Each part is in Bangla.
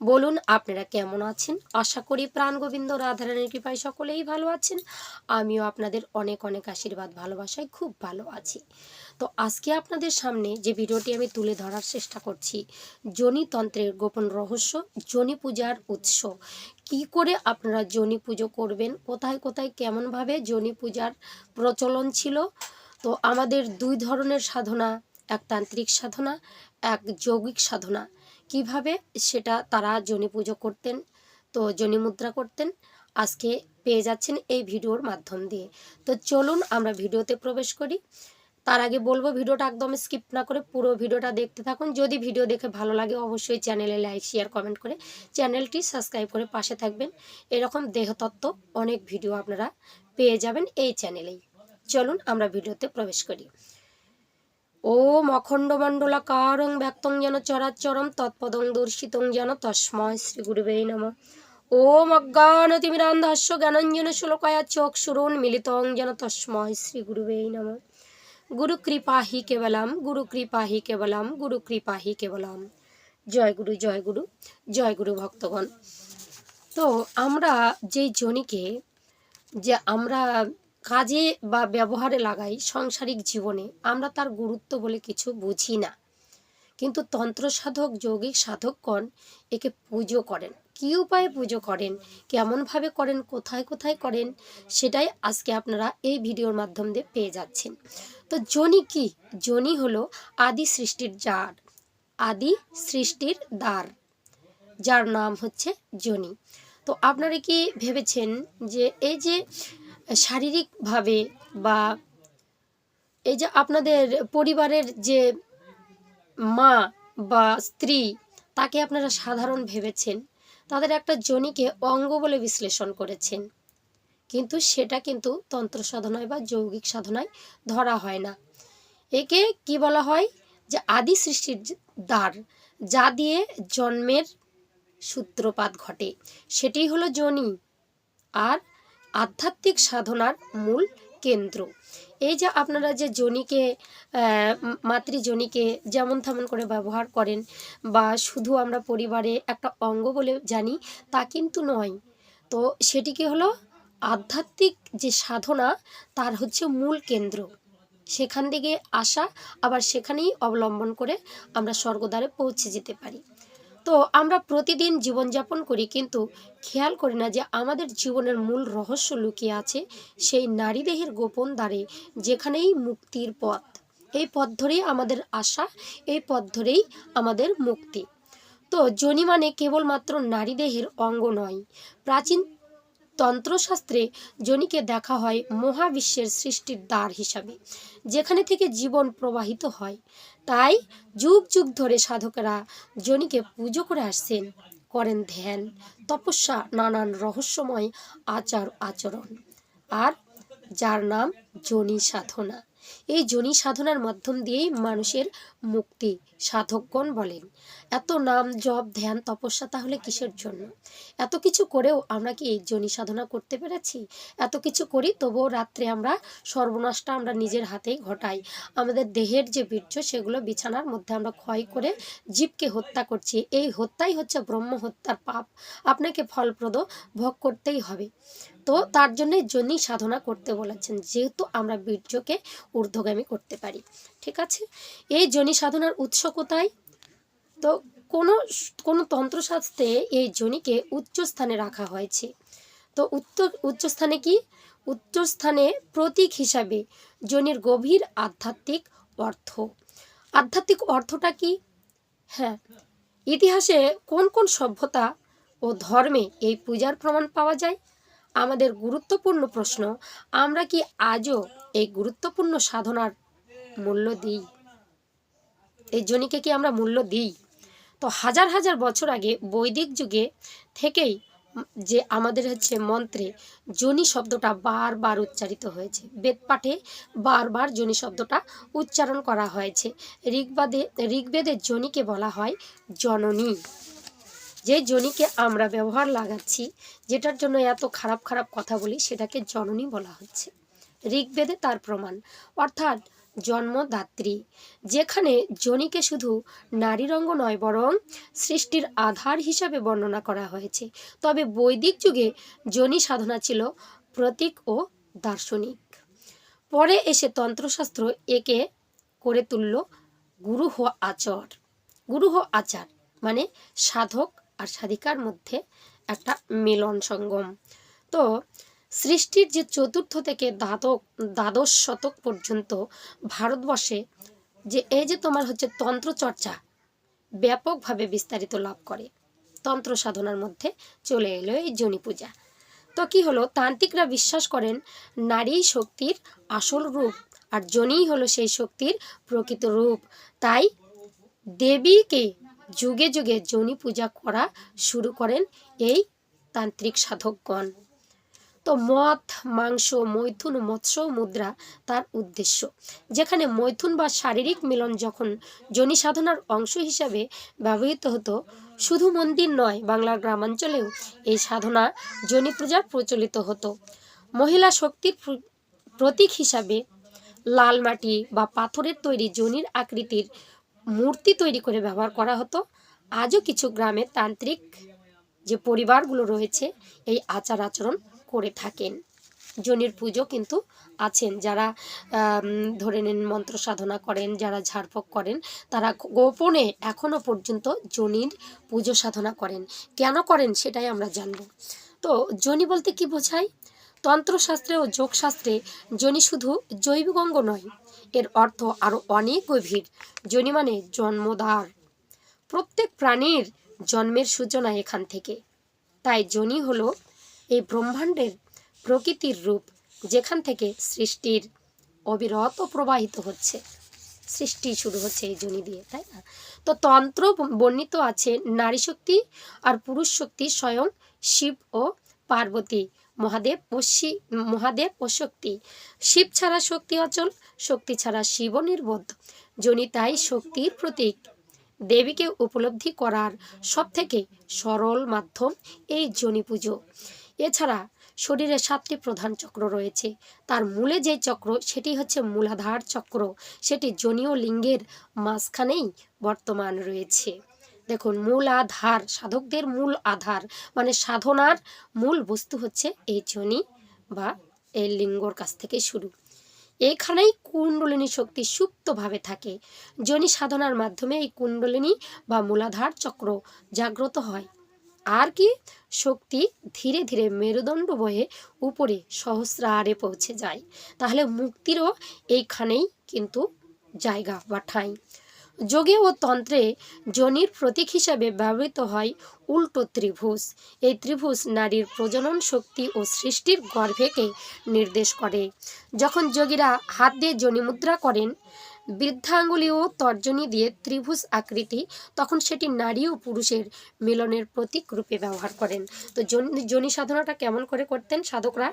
বলুন, আপনারা কেমন আছেন? আশা করি প্রাণ গোবিন্দ রাধারানীর কৃপায় সকলেই ভালো আছেন। আমিও আপনাদের অনেক অনেক আশীর্বাদ, ভালোবাসায় খুব ভালো আছি। তো আজকে আপনাদের সামনে যে ভিডিওটি আমি তুলে ধরার চেষ্টা করছি জনিতন্ত্রের গোপন রহস্য, জনি পূজার উৎস। কি করে আপনারা জনি পুজো করবেন? কোথায় কোথায় কেমনভাবে জনি পূজার প্রচলন ছিল? তো আমাদের দুই ধরনের সাধনা, এক তান্ত্রিক সাধনা, এক যৌগিক সাধনা। কীভাবে সেটা তারা জনি পুজো করতেন, তো জনি মুদ্রা করতেন, আজকে পেয়ে যাচ্ছেন এই ভিডিওর মাধ্যম দিয়ে। তো চলুন আমরা ভিডিওতে প্রবেশ করি। তার আগে বলব, ভিডিওটা একদম স্কিপ না করে পুরো ভিডিওটা দেখতে থাকুন। যদি ভিডিও দেখে ভালো লাগে, অবশ্যই চ্যানেলে লাইক, শেয়ার, কমেন্ট করে চ্যানেলটি সাবস্ক্রাইব করে পাশে থাকবেন। এরকম দেহতত্ত্ব অনেক ভিডিও আপনারা পেয়ে যাবেন এই চ্যানেলেই। চলুন আমরা ভিডিওতে প্রবেশ করি। ওম অখণ্ডমণ্ডলাকারং ব্যক্তং যেন চরাচরম তৎপদং দর্শিতং যেন তস্ময় শ্রী গুরুবে নম। ওম অজ্ঞানতিমিরান্ধস্য জ্ঞানঞ্জন শ্লোকয়া চোখ সুরুন মিলিতং যেন তস্ময় শ্রী গুরুবে নম। গুরু কৃপা হি কেবলম, গুরু কৃপা হি কেবলম, গুরু কৃপা হি কেবলম। জয় গুরু জয় গুরু জয় গুরু ভক্তগণ। তো আমরা যেই জনিকে, যে আমরা কাজে বা ব্যবহারে লাগাই সাংসারিক জীবনে, আমরা তার গুরুত্ব বলে কিছু বুঝি না। কিন্তু তন্ত্র সাধক যৌগিক সাধকগণ একে পুজো করেন। কী উপায়ে পুজো করেন? কেমনভাবে করেন? কোথায় কোথায় করেন? সেটাই আজকে আপনারা এই ভিডিওর মাধ্যম দিয়ে পেয়ে যাচ্ছেন। তো জনি কি? জনি হলো আদি সৃষ্টির জার আদি সৃষ্টির দ্বার, যার নাম হচ্ছে জনি। তো আপনারা কি ভেবেছেন যে এই যে শারীরিকভাবে বা এই যে আপনাদের পরিবারের যে মা বা স্ত্রী, তাকে আপনারা সাধারণ ভেবেছেন। তাদের একটা জনিকে অঙ্গ বলে বিশ্লেষণ করেছেন। কিন্তু সেটা কিন্তু তন্ত্র সাধনায় বা যৌগিক সাধনায় ধরা হয় না। একে কি বলা হয়? যে আদি সৃষ্টির দ্বার, যা দিয়ে জন্মের সূত্রপাত ঘটে। সেটি হলো জনি আর আধ্যাত্মিক সাধনার মূল কেন্দ্র। এই যে আপনারা যে জনিকে মাতৃজনিকে যেমন তেমন করে ব্যবহার করেন বা শুধু আমরা পরিবারে একটা অঙ্গ বলে জানি, তা কিন্তু নয়। তো সেটিকে হলো আধ্যাত্মিক যে সাধনা, তার হচ্ছে মূল কেন্দ্র। সেখান থেকে আসা, আবার সেখানেই অবলম্বন করে আমরা স্বর্গদ্বারে পৌঁছে যেতে পারি। তো আমরা প্রতিদিন জীবনযাপন করি, কিন্তু খেয়াল করি না যে আমাদের জীবনের মূল রহস্য লুকিয়ে আছে সেই নারী দেহের গোপন দ্বারে, যেখানেই মুক্তির পথ। এই পথ ধরেই আমাদের আশা, এই পথ ধরেই আমাদের মুক্তি। তো জনি মানে কেবলমাত্র নারী দেহের অঙ্গ নয়। প্রাচীন তন্ত্রশাস্ত্রে জনিকে দেখা হয় মহাবিশ্বের সৃষ্টির দ্বার হিসাবে, যেখানে থেকে জীবন প্রবাহিত হয়। তাই যুগ যুগ ধরে সাধকেরা জনিকে পুজো করে আসছেন, করেন ধ্যান, তপস্যা, নানান রহস্যময় আচার আচরণ আর যার নাম জনি সাধনা। এই জনি সাধনার মাধ্যম দিয়েই মানুষের মুক্তি, সাধকগণ বলেন। এত নাম, জপ, ধ্যান, তপস্যা তাহলে কিসের জন্য? এত কিছু করেও আমরা কি এই জনি সাধনা করতে পেরেছি? এত কিছু করি তবুও রাত্রে আমরা সর্বনাশটা আমরা নিজের হাতেই ঘটাই। আমাদের দেহের যে বীর্য, সেগুলো বিছানার মধ্যে আমরা ক্ষয় করে জীবকে হত্যা করছি। এই হত্যাই হচ্ছে ব্রহ্ম হত্যার পাপ। আপনাকে ফলপ্রদ ভোগ করতেই হবে। তো তার জন্য জনি সাধনা করতে বলেছেন, যেহেতু আমরা বীর্যকে ঊর্ধ্বগামী করতে পারি। ঠিক আছে? এই জনি সাধনার উৎস কোথায়? তো কোনো কোনো তন্ত্রশাস্ত্রে এই জনিকে উচ্চস্থানে রাখা হয়েছে। তো উত্তর উচ্চস্থানে কি? উচ্চস্থানে প্রতীক হিসাবে জনির গভীর আধ্যাত্মিক অর্থ। আধ্যাত্মিক অর্থটা কি? হ্যাঁ ইতিহাসে কোন কোন সভ্যতা ও ধর্মে এই পূজার প্রমাণ পাওয়া যায়? আমাদের গুরুত্বপূর্ণ প্রশ্ন, আমরা কি আজও এই গুরুত্বপূর্ণ সাধনার মূল্য দিই? এই জনিকে কি আমরা মূল্য দিই? তো হাজার হাজার বছর আগে বৈদিক যুগে থেকেই যে আমাদের হচ্ছে মন্ত্রে জনি শব্দটা বারবার উচ্চারিত হয়েছে। বেদপাঠে বারবার জনি শব্দটা উচ্চারণ করা হয়েছে। ঋগ্বাদে ঋগ্বেদের জনিকে বলা হয় জননী। যে জনিকে আমরা ব্যবহার লাগাচ্ছি, যেটার জন্য এত খারাপ খারাপ কথা বলি, সেটাকে জননী বলা হচ্ছে। ঋগ্বেদে তার প্রমাণ। অর্থাৎ জন্মদাত্রী, যেখানে জনিকে শুধু নারীর অঙ্গ নয়, বরং সৃষ্টির আধার হিসাবে বর্ণনা করা হয়েছে। তবে বৈদিক যুগে জনি সাধনা ছিল প্রতীক ও দার্শনিক। পরে এসে তন্ত্রশাস্ত্র একে করে তুলল গুরুহ আচর। গুরুহ আচার মানে সাধক আর সাধিকার মধ্যে একটা মিলন সঙ্গম। তো সৃষ্টির যে চতুর্থ থেকে দ্বাদক, দ্বাদশ শতক পর্যন্ত ভারতবর্ষে যে এই যে তোমার হচ্ছে তন্ত্র চর্চা ব্যাপকভাবে বিস্তারিত লাভ করে। তন্ত্র সাধনার মধ্যে চলে এলো এই জনি পূজা। তো কি হলো? তান্ত্রিকরা বিশ্বাস করেন নারী শক্তির আসল রূপ আর জনিই হলো সেই শক্তির প্রকৃত রূপ। তাই দেবীকে যুগে যুগে যোনি পূজা করা শুরু করেন এই তান্ত্রিক সাধকগণ। তো মদ, মাংস, মৈথুন, মৎস্য মুদ্রা তার উদ্দেশ্য। যেখানে মৈথুন বা শারীরিক মিলন যখন জনি সাধনার অংশ হিসাবে ব্যবহৃত হতো, শুধু মন্দির নয়, বাংলার গ্রামাঞ্চলেও এই সাধনা জনি পূজা প্রচলিত হতো। মহিলা শক্তির প্রতীক হিসাবে লাল মাটি বা পাথরের তৈরি জনির আকৃতির মূর্তি তৈরি করে ব্যবহার করা হতো। আজও কিছু গ্রামে তান্ত্রিক যে পরিবারগুলো রয়েছে, এই আচার আচরণ করে থাকেন। জনির পুজো কিন্তু আছেন। যারা ধরে নিন মন্ত্র সাধনা করেন, যারা ঝাড়ফুঁক করেন, তারা গোপনে এখনও পর্যন্ত জনির পুজো সাধনা করেন। কেন করেন সেটাই আমরা জানব। তো জনি বলতে কি বোঝায়? তন্ত্রশাস্ত্রে ও যোগশাস্ত্রে জনি শুধু জৈবিক অঙ্গ নয় এর অর্থ আরও অনেক গভীর। জনি মানে জন্মদ্বার প্রত্যেক প্রাণীর জন্মের সূচনা এখান থেকে। তাই জনি হলো এই ব্রহ্মাণ্ডের প্রকৃতির রূপ, যেখান থেকে সৃষ্টির অবিরত প্রবাহিত হচ্ছে। সৃষ্টি শুরু হচ্ছে এই জনি দিয়ে, তাই না? তো তন্ত্র বর্ণিত আছে নারী শক্তি আর পুরুষ শক্তি স্বয়ং শিব ও পার্বতী। মহাদেব শি, মহাদেব ও শক্তি। শিব ছাড়া শক্তি অচল, শক্তি ছাড়া শিব নির্বোধ। জনি তাই শক্তির প্রতীক। দেবীকে উপলব্ধি করার সবথেকে সরল মাধ্যম এই জনি পুজো। এছাড়া শরীরে সাতটি প্রধান চক্র রয়েছে। তার মূলে যে চক্র, সেটি হচ্ছে মূলাধার চক্র। সেটি জনীয় লিঙ্গের মাঝখানেই বর্তমান রয়েছে। দেখুন, মূল আধার, সাধকদের মূল আধার মানে সাধনার মূল বস্তু হচ্ছে এই জনি বা এই লিঙ্গর কাছ থেকে শুরু। এইখানেই কুণ্ডলিনী শক্তি সুপ্তভাবে থাকে। জনি সাধনার মাধ্যমে এই কুণ্ডলিনী বা মূলাধার চক্র জাগ্রত হয়। আর কি? শক্তি ধীরে ধীরে মেরুদণ্ড বয়ে উপরে সহস্রারে পৌঁছে যায়। তাহলে মুক্তিরও এইখানেই কিন্তু জায়গা বা ঠাঁই। যোগে ও তন্ত্রে জনির প্রতীক হিসাবে ব্যবহৃত হয় উল্টো ত্রিভুজ। এই ত্রিভুজ নারীর প্রজনন শক্তি ও সৃষ্টির গর্ভেকে নির্দেশ করে। যখন যোগীরা হাত দিয়ে জনি মুদ্রা করেন, বৃদ্ধাঙ্গুলি ও তর্জনী দিয়ে ত্রিভুজ আকৃতি, তখন সেটি নারী ও পুরুষের মিলনের প্রতীক রূপে ব্যবহার করেন। তো জনি সাধনাটা কেমন করে করতেন সাধকরা?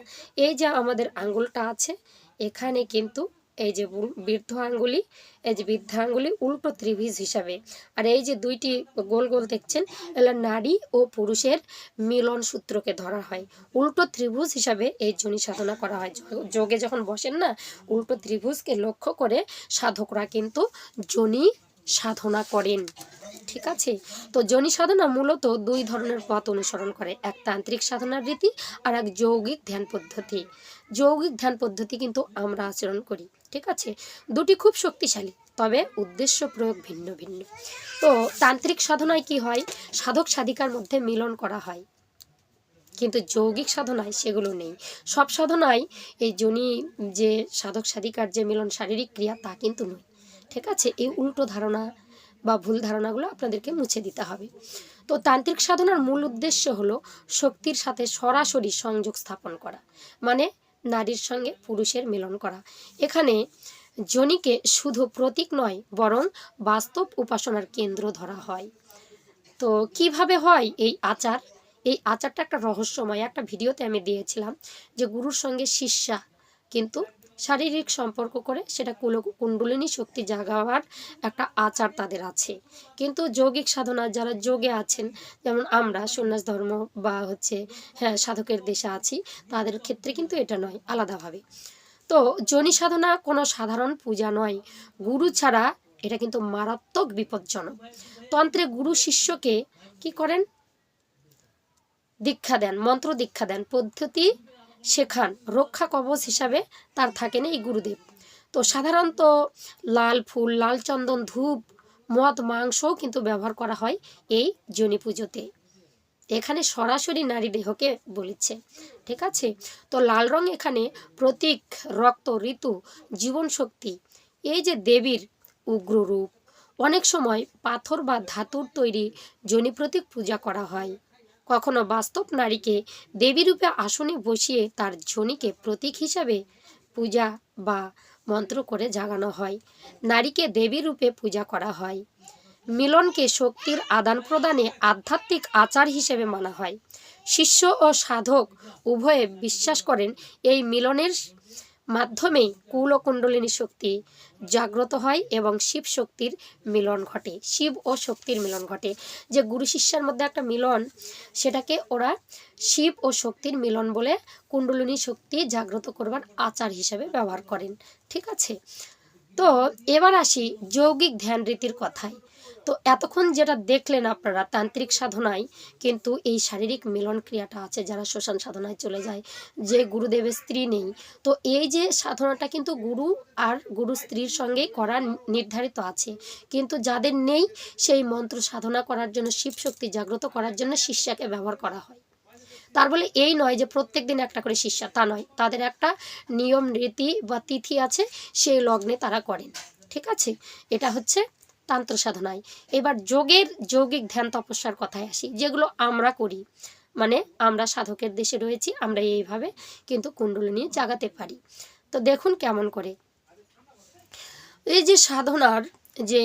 এই যে আমাদের আঙ্গুলটা আছে, এখানে কিন্তু এই যে বৃদ্ধ আঙ্গুলি এই যে বৃদ্ধা আঙ্গুলি উল্টো ত্রিভুজ হিসাবে। আর এই যে দুইটি গোল গোল দেখছেন এগুলো নারী ও পুরুষের মিলন সূত্রকে ধরা হয়। উল্টো ত্রিভুজ হিসাবে এই জনি সাধনা করা হয়। যোগ- যখন বসেন না, উল্টো ত্রিভুজকে লক্ষ্য করে সাধকরা কিন্তু জনি সাধনা করেন। ঠিক আছে? তো জনি সাধনা মূলত দুই ধরনের পথ অনুসরণ করে। এক তান্ত্রিক সাধনার রীতি আর এক যৌগিক ধ্যান পদ্ধতি। যৌগিক ধ্যান পদ্ধতি কিন্তু আমরা আচরণ করি। ঠিক আছে? দুটি খুব শক্তিশালী, তবে উদ্দেশ্য প্রয়োগ ভিন্ন ভিন্ন। তো তান্ত্রিক সাধনায় কি হয়? সাধক সাধিকার মধ্যে মিলন করা হয়। কিন্তু যৌগিক সাধনায় সেগুলো নেই। সব সাধনায় এই জনি যে সাধক সাধিকার যে মিলন শারীরিক ক্রিয়া তা কিন্তু নয়। ঠিক আছে? এই উল্টো ধারণা বা ভুল ধারণাগুলো আপনাদেরকে মুছে দিতে হবে। তো তান্ত্রিক সাধনার মূল উদ্দেশ্য হলো শক্তির সাথে সরাসরি সংযোগ স্থাপন করা। মানে নারীর সঙ্গে পুরুষের মিলন করা। এখানে জনিকে শুধু প্রতীক নয়, বরং বাস্তব উপাসনার কেন্দ্র ধরা হয়। তো কীভাবে হয় এই আচার? এই আচারটা একটা রহস্যময়। একটা ভিডিওতে আমি দিয়েছিলাম যে গুরুর সঙ্গে শিষ্যা কিন্তু শারীরিক সম্পর্ক করে সেটা কুল কুণ্ডলিনী শক্তি জাগাবার একটা আচার তাদের আছে। কিন্তু যৌগিক সাধনা যারা যোগে আছেন, যেমন আমরা সন্ন্যাস ধর্ম বা হচ্ছে হ্যাঁ সাধকের দেশে আছি, তাদের ক্ষেত্রে কিন্তু এটা নয়, আলাদাভাবে। তো জনি সাধনা কোনো সাধারণ পূজা নয়। গুরু ছাড়া এটা কিন্তু মারাত্মক বিপজ্জনক। তন্ত্রে গুরু শিষ্যকে কি করেন? দীক্ষা দেন, মন্ত্র দীক্ষা দেন, পদ্ধতি শেখান, রক্ষা কবচ হিসাবে তার থাকেন এই গুরুদেব। তো সাধারণত লাল ফুল, লাল চন্দন, ধূপ, মদ, মাংসও কিন্তু ব্যবহার করা হয় এই জনি পুজোতে। এখানে সরাসরি নারী দেহকে বলেছে, ঠিক আছে? তো লাল রং এখানে প্রতীক, রক্ত, ঋতু, জীবন শক্তি, এই যে দেবীর উগ্র রূপ অনেক সময় পাথর বা ধাতুর তৈরি জনি প্রতীক পূজা করা হয়। কখনো বাস্তব নারীকে দেবী রূপে আসনে বসিয়ে তার জনিকে প্রতীক হিসাবে পূজা বা মন্ত্র করে জাগানো হয়। নারীকে দেবী রূপে পূজা করা হয়। মিলনকে শক্তির আদান প্রদানে আধ্যাত্মিক আচার হিসেবে মানা হয়। শিষ্য ও সাধক উভয়ে বিশ্বাস করেন, এই মিলনের মাধ্যমে কুল ও কুণ্ডলিনী শক্তি জাগ্রত হয় এবং শিব শক্তির মিলন ঘটে। শিব ও শক্তির মিলন ঘটে। যে গুরু শিষ্যের মধ্যে একটা মিলন, সেটাকে ওরা শিব ও শক্তির মিলন বলে কুণ্ডলিনী শক্তি জাগ্রত করবার আচার হিসেবে ব্যবহার করেন। ঠিক আছে? তো এবার আসি যৌগিক ধ্যান রীতির কথায়। তো এতক্ষণ যেটা দেখলেন আপনারা, তান্ত্রিক সাধনায় কিন্তু এই শারীরিক মিলন ক্রিয়াটা আছে যারা শ্মশান সাধনায় চলে যায়, যে গুরুদেবের স্ত্রী নেই। তো এই যে সাধনাটা কিন্তু গুরু আর গুরু স্ত্রীর সঙ্গেই করা নির্ধারিত আছে। কিন্তু যাদের নেই, সেই মন্ত্র সাধনা করার জন্য শিব শক্তি জাগ্রত করার জন্য শিষ্যাকে ব্যবহার করা হয়। তার বলে এই নয় যে প্রত্যেক দিন একটা করে শিষ্যা, তা নয়। তাদের একটা নিয়ম, রীতি বা তিথি আছে, সেই লগ্নে তারা করেন। ঠিক আছে? এটা হচ্ছে তান্ত্র সাধনায়। এবার যোগের, যৌগিক ধ্যান তপস্যার কথায় আসি, যেগুলো আমরা করি। মানে আমরা সাধকের দেশে রয়েছি, আমরা এইভাবে কিন্তু কুণ্ডলিনী জাগাতে পারি। তো দেখুন কেমন করে। এই যে সাধনার যে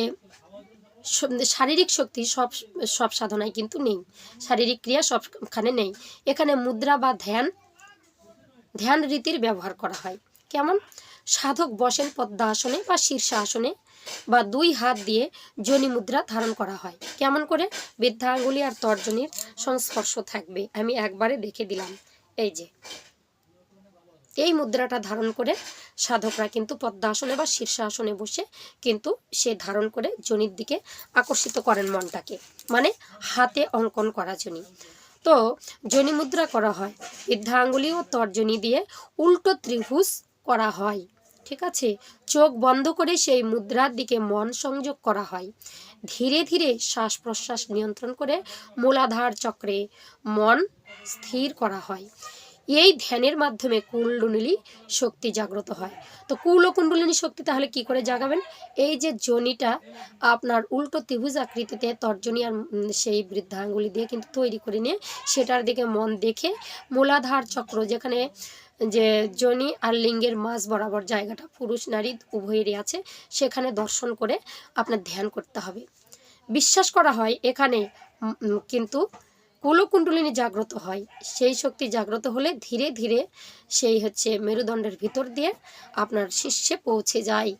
শারীরিক শক্তি সব সব সাধনায় কিন্তু নেই। শারীরিক ক্রিয়া সবখানে নেই। এখানে মুদ্রা বা ধ্যান ধ্যান রীতির ব্যবহার করা হয়। কেমন? সাধক বসেন পদ্মাসনে বা শীর্ষাসনে বা দুই হাত দিয়ে জনি মুদ্রা ধারণ করা হয়। কেমন করে? বৃদ্ধা বৃদ্ধাঙ্গুলি আর তর্জনীর সংস্পর্শ থাকবে, আমি একবারে দেখে দিলাম। এই যে। এই মুদ্রাটা ধারণ করে সাধকরা কিন্তু পদ্মাসনে বা শীর্ষাসনে বসে কিন্তু সে ধারণ করে জনির দিকে আকর্ষিত করেন মনটাকে। মানে হাতে অঙ্কন করা জনি তো জনি মুদ্রা করা হয়। বৃদ্ধা বৃদ্ধাঙ্গুলি ও তর্জনী দিয়ে উল্টো ত্রিভুজ করা হয়। ঠিক আছে? চোখ বন্ধ করে সেই মুদ্রার দিকে মন সংযোগ করা হয়। ধীরে ধীরে শ্বাস প্রশ্বাস নিয়ন্ত্রণ করে মূলাধার চক্রে মন স্থির করা হয়। এই ধ্যানের মাধ্যমে কুণ্ডলিনী শক্তি জাগ্রত হয়। তো কুল ও কুণ্ডলিনী শক্তি তাহলে কি করে জাগাবেন? এই যে জনিটা আপনার উল্টো ত্রিভুজ আকৃতিতে তর্জনী আর সেই বৃদ্ধাঙ্গুলি দিয়ে কিন্তু তৈরি করে নিয়ে সেটার দিকে মন দেখে মূলাধার চক্র যেখানে যে জনি আর লিঙ্গের মাঝ বরাবর জায়গাটা পুরুষ, নারী উভয়েরই আছে, সেখানে দর্শন করে আপনার ধ্যান করতে হবে। বিশ্বাস করা হয় এখানে কিন্তু কুলকুণ্ডলিনী জাগ্রত হয়। সেই শক্তি জাগ্রত হলে ধীরে ধীরে সেই হচ্ছে মেরুদণ্ডের ভিতর দিয়ে আপনার শীর্ষে পৌঁছে যায়।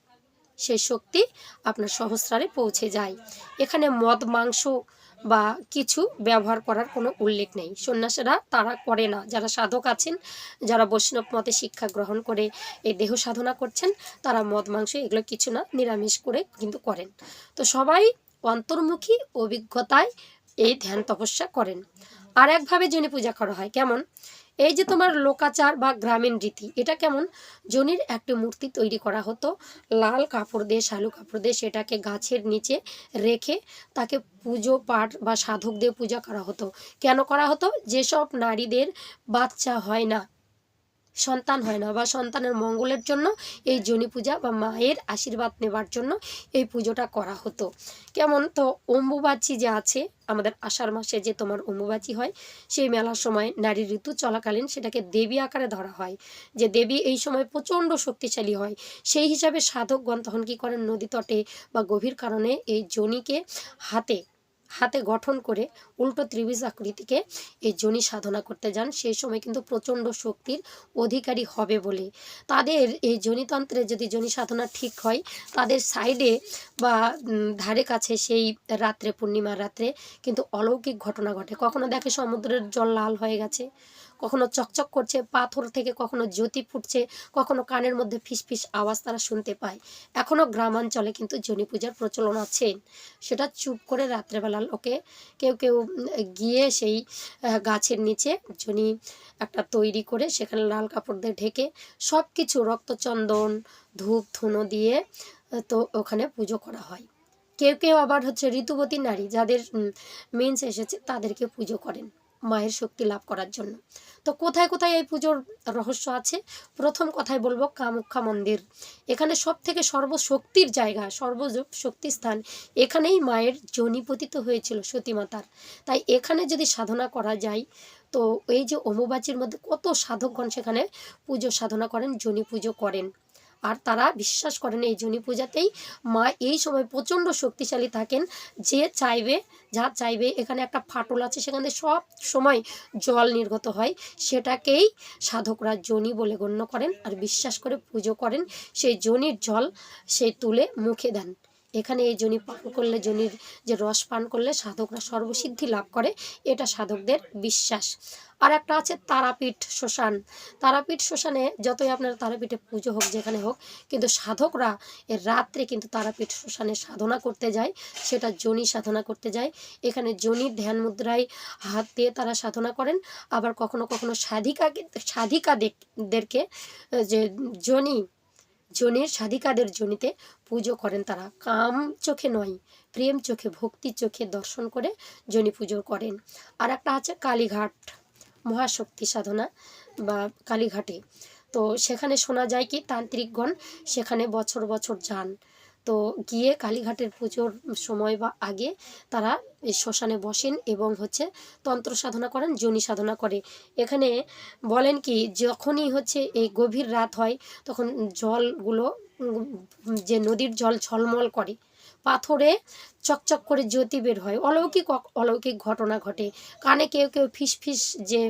সেই শক্তি আপনার সহস্রারে পৌঁছে যায়। এখানে মদ, মাংস বা কিছু ব্যবহার করার কোনো উল্লেখ নেই। সন্ন্যাসীরা তারা করে না। যারা সাধক আছেন, যারা বৈষ্ণব মতে শিক্ষা গ্রহণ করে, এই দেহ সাধনা করছেন, তারা মদ, মাংস এগুলো কিছু না, নিরামিষ করে কিন্তু করেন। তো সবাই অন্তর্মুখী অভিজ্ঞতায় এই ধ্যান তপস্যা করেন। আর একভাবে যিনি পূজা করা হয়। কেমন? এই যে তোমার লোকাচার বা গ্রামীণ রীতি, এটা কেমন? জনির একটি মূর্তি তৈরি করা হতো, লাল কাপড় দিয়ে শালু কাপড় দিয়ে সেটাকে গাছের নিচে রেখে তাকে পুজো পাঠ বা সাধক দিয়ে পূজা করা হতো। কেন করা হতো? যেসব নারীদের বাচ্চা হয় না সন্তান হয় না বা সন্তানের মঙ্গলের জন্য এই জনি পূজা বা মায়ের আশীর্বাদ নেবার জন্য এই পুজোটা করা হতো। কেমন? তো অম্বুবাচী যে আছে, আমাদের আষাঢ় মাসে যে তোমার অম্বুবাচী হয়, সেই মেলার সময় নারী ঋতু চলাকালীন সেটাকে দেবী আকারে ধরা হয়। যে দেবী এই সময় প্রচণ্ড শক্তিশালী হয়। সেই হিসাবে সাধকগণ তখন কী করেন নদী তটে বা গভীর কারণে এই জনিকে হাতে হাতে গঠন করে উল্টো ত্রিভুজ আকৃতিকে এই জনি সাধনা করতে যান। সেই সময় কিন্তু প্রচণ্ড শক্তির অধিকারী হবে বলে। তাদের এই জনিতন্ত্রে যদি জনি সাধনা ঠিক হয়, তাদের সাইডে বা ধারে কাছে সেই রাত্রে, পূর্ণিমার রাত্রে কিন্তু অলৌকিক ঘটনা ঘটে। কখনো দেখে সমুদ্রের জল লাল হয়ে গেছে কখনো চকচক করছে, পাথর থেকে কখনো জ্যোতি ফুটছে, কখনো কানের মধ্যে ফিসফিস আওয়াজ তারা শুনতে পায়। এখনও গ্রামাঞ্চলে কিন্তু জনি পূজার প্রচলন আছে। সেটা চুপ করে রাত্রেবেলা লোকে কেউ কেউ গিয়ে সেই গাছের নিচে জনি একটা তৈরি করে সেখানে লাল কাপড় দিয়ে ঢেকে সব কিছু রক্তচন্দন, ধূপ, ধুনো দিয়ে তো ওখানে পুজো করা হয়। কেউ কেউ আবার হচ্ছে ঋতুবতী নারী যাদের মেন্স এসেছে তাদেরকে পুজো করেন। মায়ের শক্তি লাভ করার জন্য। তো কোথায় কোথায় এই পুজোর রহস্য আছে? প্রথম কথায় বলব কামাখ্যা মন্দির। এখানে সব থেকে সর্বশক্তির জায়গা, সর্বশক্তি স্থান এখানেই মায়ের জনি পতিত হয়েছিল সতীমাতার তাই এখানে যদি সাধনা করা যায়, তো এই যে অমুবাচির মধ্যে কত সাধকগণ সেখানে পুজো সাধনা করেন, জনি পুজো করেন। আর তারা বিশ্বাস করেন এই জনি পূজাতেই মা এই সময় প্রচণ্ড শক্তিশালী থাকেন। যে চাইবে, যা চাইবে, এখানে একটা ফাটল আছে, সেখানে সব সময় জল নির্গত হয়। সেটাকেই সাধকরা জনি বলে গণ্য করেন আর বিশ্বাস করে পুজো করেন। সেই জনির জল সে তুলে মুখে দেন। এখানে এই জনি পান করলে, জনির যে রস পান করলে সাধকরা সর্বসিদ্ধি লাভ করে, এটা সাধকদের বিশ্বাস। আর একটা আছে তারাপীঠ শ্মশান। তারাপীঠ শ্মশানে যতই আপনার তারাপীঠে পুজো হোক, যেখানে হোক, কিন্তু সাধকরা এর রাত্রে কিন্তু তারাপীঠ শ্মশানে সাধনা করতে যায়, সেটা জনি সাধনা করতে যায়। এখানে জনির ধ্যান মুদ্রায় হাত দিয়ে তারা সাধনা করেন। আবার কখনো কখনো সাধিকাকে সাধিকাদেরকে যে জনি জনের সাধিকাদের জনিতে পুজো করেন তারা। কাম চোখে নয়, প্রেম চোখে, ভক্তি চোখে দর্শন করে জনি পুজো করেন। আর একটা আছে কালীঘাট মহাশক্তি সাধনা বা কালীঘাটে। তো সেখানে শোনা যায় কি, তান্ত্রিকগণ সেখানে বছর বছর যান। তো গিয়ে কালীঘাটের পুজোর সময় বা আগে তারা শ্মশানে বসেন এবং হচ্ছে তন্ত্র সাধনা করেন জনি সাধনা করে। এখানে বলেন কি, যখনই হচ্ছে এই গভীর রাত হয়, তখন জলগুলো যে নদীর জল ঝলমল করে। পাথরে চকচক করে জ্যোতি বের হয়। অলৌকিক অলৌকিক ঘটনা ঘটে। কানে কেউ কেউ ফিসফিস যে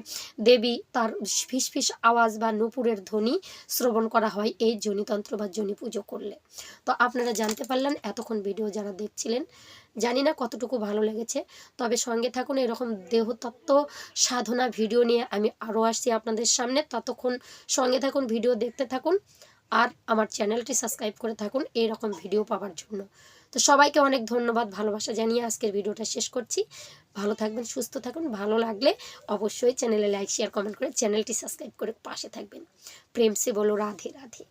দেবী, তার ফিসফিস আওয়াজ বা নুপুরের ধ্বনি শ্রবণ করা হয়। এই জনিতন্ত্র বা জনি পুজো করলে। তো আপনারা জানতে পারলেন, এতক্ষণ ভিডিও যারা দেখছিলেন, জানি না কতটুকু ভালো লেগেছে। তবে সঙ্গে থাকুন, এরকম দেহতত্ত্ব সাধনা ভিডিও নিয়ে আমি আরও আসছি আপনাদের সামনে। ততক্ষণ সঙ্গে থাকুন, ভিডিও দেখতে থাকুন, আর আমার চ্যানেলটি সাবস্ক্রাইব করে থাকুন এই রকম ভিডিও পাওয়ার জন্য। তো সবাইকে অনেক ধন্যবাদ, ভালোবাসা জানিয়ে আজকের ভিডিওটা শেষ করছি। ভালো থাকবেন, সুস্থ থাকুন, ভালো লাগলে অবশ্যই চ্যানেলে লাইক, শেয়ার, কমেন্ট করে চ্যানেলটি সাবস্ক্রাইব করে পাশে থাকবেন। প্রেম সে বলো, রাধে রাধে।